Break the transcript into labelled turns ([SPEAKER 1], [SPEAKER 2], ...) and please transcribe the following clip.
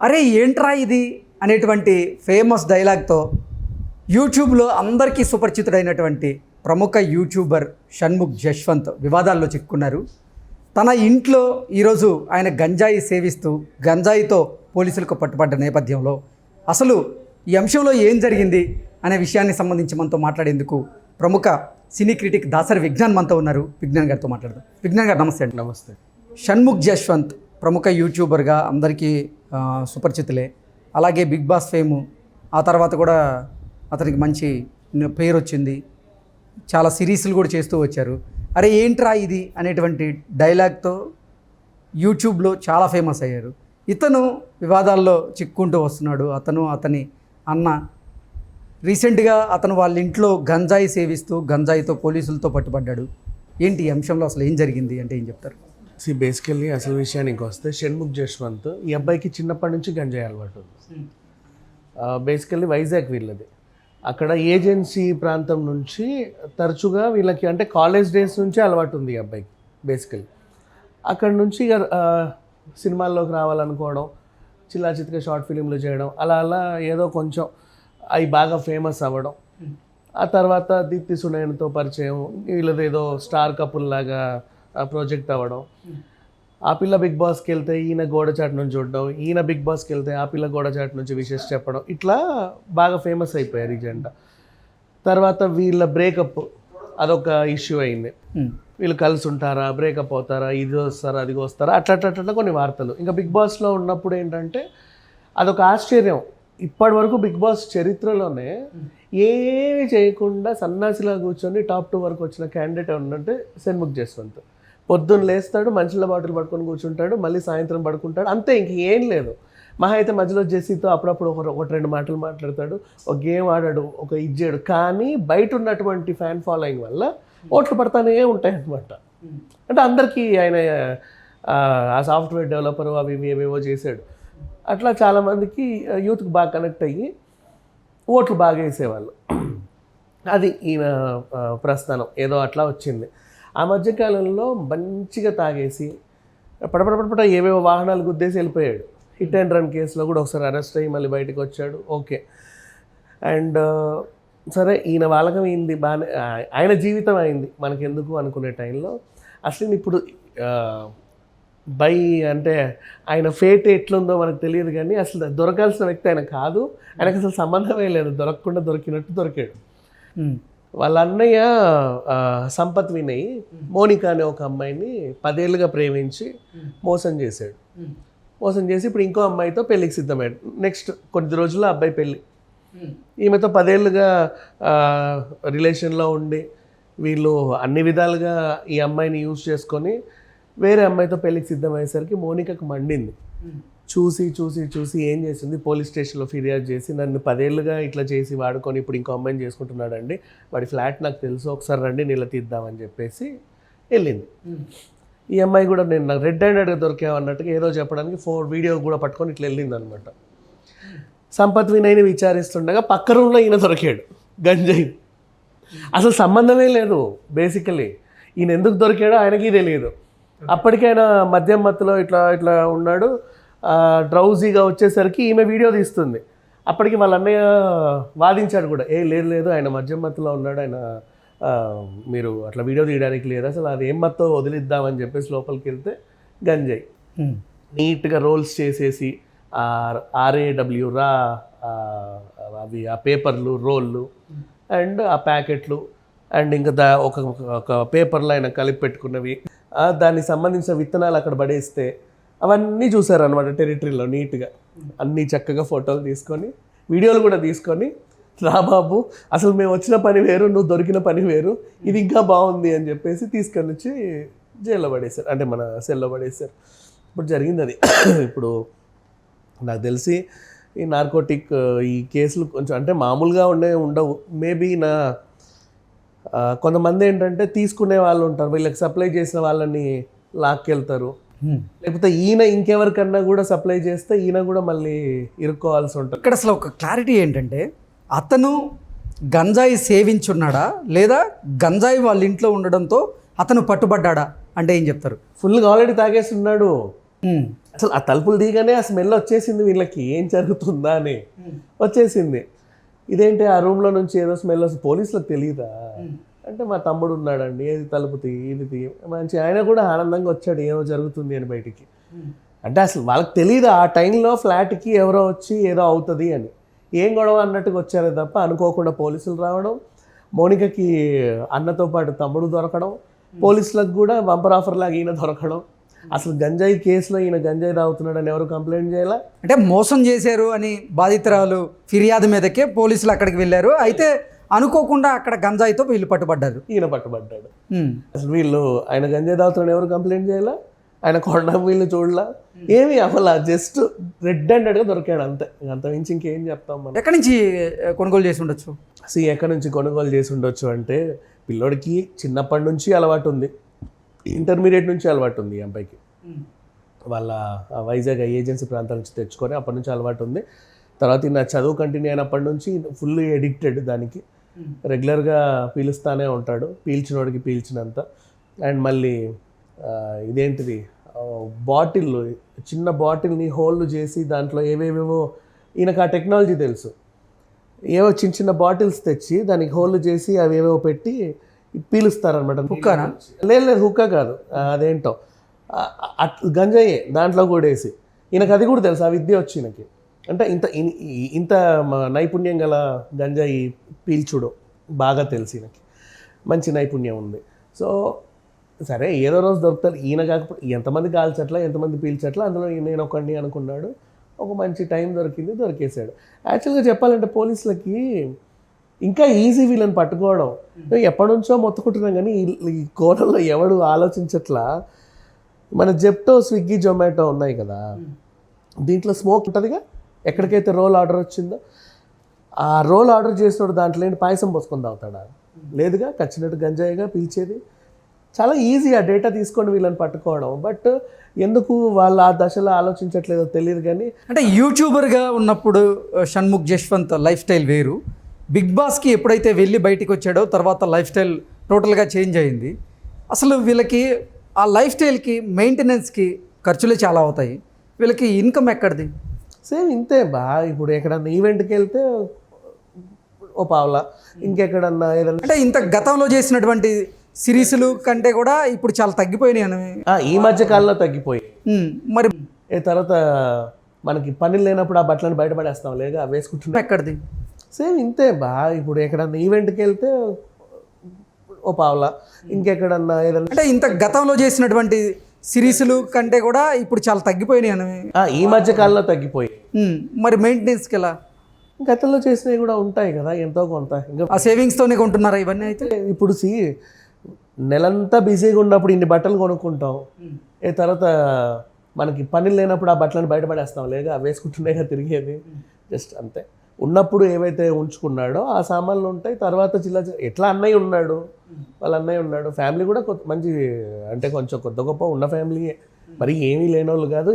[SPEAKER 1] అరే ఏంట్రా ఇది? అనేటువంటి ఫేమస్ డైలాగ్తో యూట్యూబ్లో అందరికీ సుపరిచితుడైనటువంటి ప్రముఖ యూట్యూబర్ షణ్ముఖ్ జశ్వంత్ వివాదాల్లో చిక్కున్నారు తన ఇంట్లో ఈరోజు ఆయన గంజాయి సేవిస్తూ గంజాయితో పోలీసులకు పట్టుబడ్డ నేపథ్యంలో అసలు ఈ అంశంలో ఏం జరిగింది అనే విషయాన్ని సంబంధించి మనతో మాట్లాడేందుకు ప్రముఖ సినీ క్రిటిక్ దాసరి విజ్ఞాన్ మనతో ఉన్నారు. విజ్ఞాన్ గారితో మాట్లాడదాం. విజ్ఞాన్ గారు నమస్తే అండి.
[SPEAKER 2] నమస్తే.
[SPEAKER 1] షణ్ముఖ్ జశ్వంత్ ప్రముఖ యూట్యూబర్గా అందరికీ సుపరిచితులే అలాగే బిగ్ బాస్ ఫేము ఆ తర్వాత కూడా అతనికి మంచి పేరు వచ్చింది. చాలా సిరీస్లు కూడా చేస్తూ వచ్చారు. అరే ఏంట్రా ఇది? అనేటువంటి డైలాగ్తో యూట్యూబ్లో చాలా ఫేమస్ అయ్యారు. ఇతను వివాదాల్లో చిక్కుంటూ వస్తున్నాడు. అతను అతని అన్న రీసెంట్గా అతను వాళ్ళ ఇంట్లో గంజాయి సేవిస్తూ గంజాయితో పోలీసులతో పట్టుబడ్డాడు. ఏంటి ఈ అంశంలో అసలు ఏం జరిగింది అంటే ఏం చెప్తారు?
[SPEAKER 2] సి బేసికల్లీ అసలు విషయానికి వస్తే షణ్ముఖ్ జశ్వంత్ ఈ అబ్బాయికి చిన్నప్పటి నుంచి గంజాయి అలవాటు ఉంది. బేసికల్లీ వైజాగ్ వీళ్ళది. అక్కడ ఏజెన్సీ ప్రాంతం నుంచి తరచుగా వీళ్ళకి అంటే కాలేజ్ డేస్ నుంచే అలవాటు ఉంది ఈ అబ్బాయికి బేసికల్లీ అక్కడ నుంచి ఇక సినిమాల్లోకి రావాలనుకోవడం చిల్లా చిత్తుగా షార్ట్ ఫిలింలు చేయడం అలా అలా ఏదో కొంచెం అవి బాగా ఫేమస్ అవ్వడం. ఆ తర్వాత దీప్తి సునయనతో పరిచయం వీళ్ళదేదో స్టార్ కపుల్ లాగా ప్రాజెక్ట్ అవ్వడం. ఆ పిల్ల బిగ్ బాస్కి వెళ్తే ఈయన గోడచాటు నుంచి చూడడం ఈయన బిగ్ బాస్కి వెళ్తే ఆ పిల్ల గోడచాటు నుంచి విషెస్ చెప్పడం ఇట్లా బాగా ఫేమస్ అయిపోయారు ఈ జంట తర్వాత వీళ్ళ బ్రేకప్ అదొక ఇష్యూ అయింది.
[SPEAKER 1] ఉమ్.
[SPEAKER 2] వీళ్ళు కలిసి ఉంటారా బ్రేకప్ అవుతారా ఇది వస్తారా అది వస్తారా అట్లా అట్లా కొన్ని వార్తలు. ఇంకా బిగ్ బాస్లో ఉన్నప్పుడు ఏంటంటే అదొక ఆశ్చర్యం. ఇప్పటి వరకు బిగ్ బాస్ చరిత్రలోనే ఏమీ చేయకుండా సన్నాసిలా కూర్చొని టాప్ టూ వరకు వచ్చిన క్యాండిడేట్ ఉన్నట్టే షణ్ముఖ్ జస్వంత్. పొద్దున్న లేస్తాడు మనుషుల బాటిల్ పట్టుకొని కూర్చుంటాడు మళ్ళీ సాయంత్రం పడుకుంటాడు. అంతే ఇంక ఏం లేదు. మహా అయితే మధ్యలో జెస్సీతో అప్పుడప్పుడు ఒక ఒకటి రెండు మాటలు మాట్లాడతాడు ఒక గేమ్ ఆడాడు ఒక ఇచ్చాడు కానీ బయట ఉన్నటువంటి ఫ్యాన్ ఫాలోయింగ్ వల్ల ఓట్లు పడతానే ఉంటాయి అనమాట అంటే అందరికీ ఆయన ఆ, సాఫ్ట్వేర్ డెవలపర్ అవి ఇవి ఏవేవో చేశాడు. అట్లా చాలామందికి యూత్కి బాగా కనెక్ట్ అయ్యి ఓట్లు బాగా వేసేవాళ్ళు. అది ఈయన ప్రస్థానం. ఏదో అట్లా వచ్చింది. ఆ మధ్యకాలంలో మంచిగా తాగేసి పడపడపడపట ఏవేవో వాహనాలు గుద్దేసి వెళ్ళిపోయాడు. హిట్ అండ్ రన్ కేసులో కూడా ఒకసారి అరెస్ట్ అయ్యి మళ్ళీ బయటకు వచ్చాడు. ఓకే. అండ్ సరే ఈయన వాళ్ళకం అయింది బాగానే ఆయన జీవితం అయింది. మనకెందుకు అనుకునే టైంలో అసలు ఇప్పుడు బై అంటే ఆయన ఫేట్ ఎట్లుందో మనకు తెలియదు కానీ అసలు దొరకాల్సిన వ్యక్తి ఆయన కాదు. ఆయనకు అసలు సంబంధమే లేదు. దొరకకుండా దొరికినట్టు దొరికాడు. వాళ్ళ అన్నయ్య సంపత్ వినయ్ మోనిక అనే ఒక అమ్మాయిని పదేళ్ళుగా ప్రేమించి మోసం చేశాడు. మోసం చేసి ఇప్పుడు ఇంకో అమ్మాయితో పెళ్ళికి సిద్ధమయ్యాడు. నెక్స్ట్ కొద్ది రోజుల్లో అబ్బాయి పెళ్ళి. ఈమెతో పదేళ్ళుగా రిలేషన్లో ఉండి వీళ్ళు అన్ని విధాలుగా ఈ అమ్మాయిని యూజ్ చేసుకొని వేరే అమ్మాయితో పెళ్ళికి సిద్ధమయ్యేసరికి మోనికకు మండింది. చూసి చూసి చూసి ఏం చేసింది? పోలీస్ స్టేషన్లో ఫిర్యాదు చేసి నన్ను పదేళ్ళుగా ఇట్లా చేసి వాడుకొని ఇప్పుడు ఇంకో అమ్మాయిని చేసుకుంటున్నాడండి. వాడి ఫ్లాట్ నాకు తెలుసు ఒకసారి రండి నిలదీద్దామని చెప్పేసి వెళ్ళింది. ఈ అమ్మాయి కూడా నేను నాకు రెడ్ హ్యాండెడ్గా దొరికావు అన్నట్టుగా ఏదో చెప్పడానికి ఫోన్ వీడియో కూడా పట్టుకొని ఇట్లా వెళ్ళింది అనమాట సంపత్ వినయ్ని విచారిస్తుండగా పక్క రూమ్లో ఈయన దొరికాడు గంజాయి. అసలు సంబంధమే లేదు బేసికలీ ఈయన ఎందుకు దొరికాడో ఆయనకి తెలియదు. అప్పటికైనా మద్యం మత్తులో ఇట్లా ఇట్లా ఉన్నాడు. డ్రౌజీగా వచ్చేసరికి ఈమె వీడియో తీస్తుంది. అప్పటికి వాళ్ళ అన్నయ్య వాదించాడు కూడా ఏ లేదు లేదు ఆయన మద్యం మత్తులో ఉన్నాడు ఆయన మీరు అట్లా వీడియో తీయడానికి లేదు అసలు అది ఏం మత్తో వదిలిద్దామని చెప్పేసి లోపలికి వెళ్తే గంజాయి. నీట్గా రోల్స్ చేసేసి ఆర్ఏడబ్ల్యూ రా అవి ఆ పేపర్లు రోళ్ళు అండ్ ఆ ప్యాకెట్లు అండ్ ఇంకా దా ఒక ఒక పేపర్లో ఆయన కలిపి పెట్టుకున్నవి. దానికి సంబంధించిన విత్తనాలు అక్కడ పడేస్తే అవన్నీ చూసారనమాట టెరిటరీలో నీట్గా. అన్నీ చక్కగా ఫోటోలు తీసుకొని వీడియోలు కూడా తీసుకొని రాబాబు అసలు మేము వచ్చిన పని వేరు నువ్వు దొరికిన పని వేరు ఇది ఇంకా బాగుంది అని చెప్పేసి తీసుకొని వచ్చి జైల్లో పడేశారు. అంటే మన సెల్లో పడేశారు. ఇప్పుడు జరిగింది అది. ఇప్పుడు నాకు తెలిసి ఈ నార్కోటిక్ ఈ కేసులు కొంచెం అంటే మామూలుగా ఉండే ఉండవు. మేబీ నా కొంతమంది ఏంటంటే తీసుకునే వాళ్ళు ఉంటారు. వీళ్ళకి సప్లై చేసిన వాళ్ళని లాక్కెళ్తారు. లేకపోతే ఈయన ఇంకెవరికన్నా కూడా సప్లై చేస్తే ఈయన కూడా మళ్ళీ ఇరుక్కోవాల్సి ఉంటుంది.
[SPEAKER 1] ఇక్కడ అసలు ఒక క్లారిటీ ఏంటంటే అతను గంజాయి సేవించున్నాడా లేదా గంజాయి వాళ్ళ ఇంట్లో ఉండడంతో అతను పట్టుబడ్డాడా అంటే ఏం చెప్తారు?
[SPEAKER 2] ఫుల్గా ఆల్రెడీ తాగేసి ఉన్నాడు.
[SPEAKER 1] ఉమ్.
[SPEAKER 2] అసలు ఆ తలుపులు దిగానే ఆ స్మెల్ వచ్చేసింది వీళ్ళకి. ఏం జరుగుతుందా అని వచ్చేసింది. ఇదేంటి ఆ రూమ్లో నుంచి ఏదో స్మెల్ వస్తుంది? పోలీసులకు తెలియదా అంటే మా తమ్ముడు ఉన్నాడండి. ఏది తలుపు తీ ఇది తీ మంచి ఆయన కూడా ఆనందంగా వచ్చాడు. ఏమో జరుగుతుంది అని బయటికి. అంటే అసలు వాళ్ళకి తెలియదు ఆ టైంలో ఫ్లాట్కి ఎవరో వచ్చి ఏదో అవుతుంది అని. ఏం గొడవ అన్నట్టుగా వచ్చారే తప్ప అనుకోకుండా పోలీసులు రావడం మౌనికకి అన్నతో పాటు తమ్ముడు దొరకడం పోలీసులకు కూడా బంపర్ ఆఫర్ లాగా ఈయన దొరకడం. అసలు గంజాయి కేసులో ఈయన గంజాయి తాగుతున్నాడని ఎవరు కంప్లైంట్ చేయాలా?
[SPEAKER 1] అంటే మోసం చేశారు అని బాధితురాలు ఫిర్యాదు మీదకే పోలీసులు అక్కడికి వెళ్ళారు. అయితే అనుకోకుండా అక్కడ గంజాయితో వీళ్ళు పట్టుబడ్డారు.
[SPEAKER 2] ఈయన పట్టుబడ్డాడు. అసలు వీళ్ళు ఆయన గంజాయి తాగుతున్నాడు ఎవరు కంప్లైంట్ చేయాలా? ఆయన కొండ వీళ్ళు చూడలా? ఏమి అసలు జస్ట్ రెడ్ హ్యాండెడ్గా దొరికాడు అంతే. అంత మించి ఇంకేం చెప్తాం మనం?
[SPEAKER 1] ఎక్కడి నుంచి కొనుగోలు చేసి ఉండొచ్చు?
[SPEAKER 2] సి ఎక్కడి నుంచి కొనుగోలు చేసి ఉండొచ్చు అంటే పిల్లోడికి చిన్నప్పటి నుంచి అలవాటు ఉంది. ఇంటర్మీడియట్ నుంచి అలవాటు ఉంది ఈ అబ్బాయికి. వాళ్ళ వైజాగ్ ఏజెన్సీ ప్రాంతాల నుంచి తెచ్చుకొని అప్పటి నుంచి అలవాటు ఉంది. తర్వాత నా చదువు కంటిన్యూ అయినప్పటి నుంచి ఫుల్ ఎడిక్టెడ్ దానికి. రెగ్యులర్గా పీలుస్తానే ఉంటాడు. పీల్చినోడికి పీల్చినంత. అండ్ మళ్ళీ ఇదేంటిది? బాటిల్ చిన్న బాటిల్ని హోల్డ్ చేసి దాంట్లో ఏవేవేవో ఈయనకు ఆ టెక్నాలజీ తెలుసు. ఏవో చిన్న చిన్న బాటిల్స్ తెచ్చి దానికి హోల్డ్ చేసి అవి ఏవేవో పెట్టి పీలుస్తారనమాట
[SPEAKER 1] హుక్కానా?
[SPEAKER 2] లేదు లేదు హుక్కా కాదు. అదేంటో? గంజాయే దాంట్లో కూడా వేసి ఈయనకు అది కూడా తెలుసు ఆ విద్య వచ్చి ఈయనకి. అంటే ఇంత ఇంత నైపుణ్యం గల గంజాయి పీల్చుడు బాగా తెలుసు ఈయనకి. మంచి నైపుణ్యం ఉంది. సో సరే ఏదో రోజు దొరుకుతారు. ఈయన కాకపోతే ఎంతమంది కాల్చట్లా ఎంతమంది పీల్చట్లా అందులో నేను ఒకడిని అనుకున్నాడు. ఒక మంచి టైం దొరికింది దొరికేశాడు. యాక్చువల్గా చెప్పాలంటే పోలీసులకి ఇంకా ఈజీ వీళ్ళని పట్టుకోవడం. ఎప్పటి నుంచో మొత్తుకుంటున్నాం కానీ ఈ- ఈ కోణంలో ఎవడు ఆలోచించట్లా? మన జెప్టో స్విగ్గీ జొమాటో ఉన్నాయి కదా. దీంట్లో స్మోక్ ఉంటుందిగా? ఎక్కడికైతే రోల్ ఆర్డర్ వచ్చిందో ఆ రోల్ ఆర్డర్ చేసినప్పుడు దాంట్లో ఏంటి? పాయసం పోసుకొని తాగుతాడా? లేదుగా కచ్చినట్టు గంజాయిగా పిలిచేది. చాలా ఈజీ ఆ డేటా తీసుకొని వీళ్ళని పట్టుకోవడం. బట్ ఎందుకు వాళ్ళు ఆ దశలో ఆలోచించట్లేదో తెలియదు కానీ
[SPEAKER 1] అంటే యూట్యూబర్గా ఉన్నప్పుడు షణ్ముఖ్ జశ్వంత్ లైఫ్ స్టైల్ వేరు. బిగ్ బాస్కి ఎప్పుడైతే వెళ్ళి బయటికి వచ్చాడో తర్వాత లైఫ్ స్టైల్ టోటల్గా చేంజ్ అయింది. అసలు వీళ్ళకి ఆ లైఫ్ స్టైల్కి మెయింటెనెన్స్కి ఖర్చులే చాలా అవుతాయి. వీళ్ళకి ఇన్కమ్ ఎక్కడిది?
[SPEAKER 2] సేమ్ ఇంతే బా. ఇప్పుడు ఎక్కడన్నా ఈవెంట్కి వెళ్తే ఓ పావులా. ఇంకెక్కడన్నా ఏదన్నా
[SPEAKER 1] అంటే ఇంత గతంలో చేసినటువంటి సిరీస్లు కంటే కూడా ఇప్పుడు చాలా తగ్గిపోయినాయి అని.
[SPEAKER 2] ఈ మధ్య కాలంలో తగ్గిపోయి.
[SPEAKER 1] మరి
[SPEAKER 2] తర్వాత మనకి పనులు లేనప్పుడు ఆ బట్టలను బయటపడేస్తాం లేక వేసుకుంటున్నాం.
[SPEAKER 1] ఎక్కడిది?
[SPEAKER 2] సేమ్ ఇంతే బా. ఇప్పుడు ఎక్కడన్నా ఈవెంట్కి వెళ్తే ఓ పావులా. ఇంకెక్కడన్నా ఏదన్నా
[SPEAKER 1] అంటే ఇంత గతంలో చేసినటువంటి సిరీస్లు కంటే కూడా ఇప్పుడు చాలా తగ్గిపోయినాయి అని.
[SPEAKER 2] ఈ మధ్య కాలంలో తగ్గిపోయి.
[SPEAKER 1] మరి మెయింటెనెన్స్కి ఎలా?
[SPEAKER 2] గతంలో చేసినవి కూడా ఉంటాయి కదా ఎంతో కొంత. ఇంకా
[SPEAKER 1] ఆ సేవింగ్స్తోనే కొంటున్నారా ఇవన్నీ అయితే?
[SPEAKER 2] ఇప్పుడు సి నెలంతా బిజీగా ఉన్నప్పుడు ఇన్ని బట్టలు కొనుక్కుంటాం. ఏ తర్వాత మనకి పనులు లేనప్పుడు ఆ బట్టలను బయటపడేస్తాం లేక వేసుకుంటున్నాయిగా తిరిగేది. జస్ట్ అంతే. ఉన్నప్పుడు ఏవైతే ఉంచుకున్నాడో ఆ సామాన్లు ఉంటాయి. తర్వాత చిల్ల ఎట్లా అన్నయ్య ఉన్నాడు? వాళ్ళ అన్నయ్య ఉన్నాడు. ఫ్యామిలీ కూడా కొత్త మంచి అంటే కొంచెం కొత్త గొప్ప ఉన్న ఫ్యామిలీయే. మరి ఏమీ లేనోళ్ళు కాదు.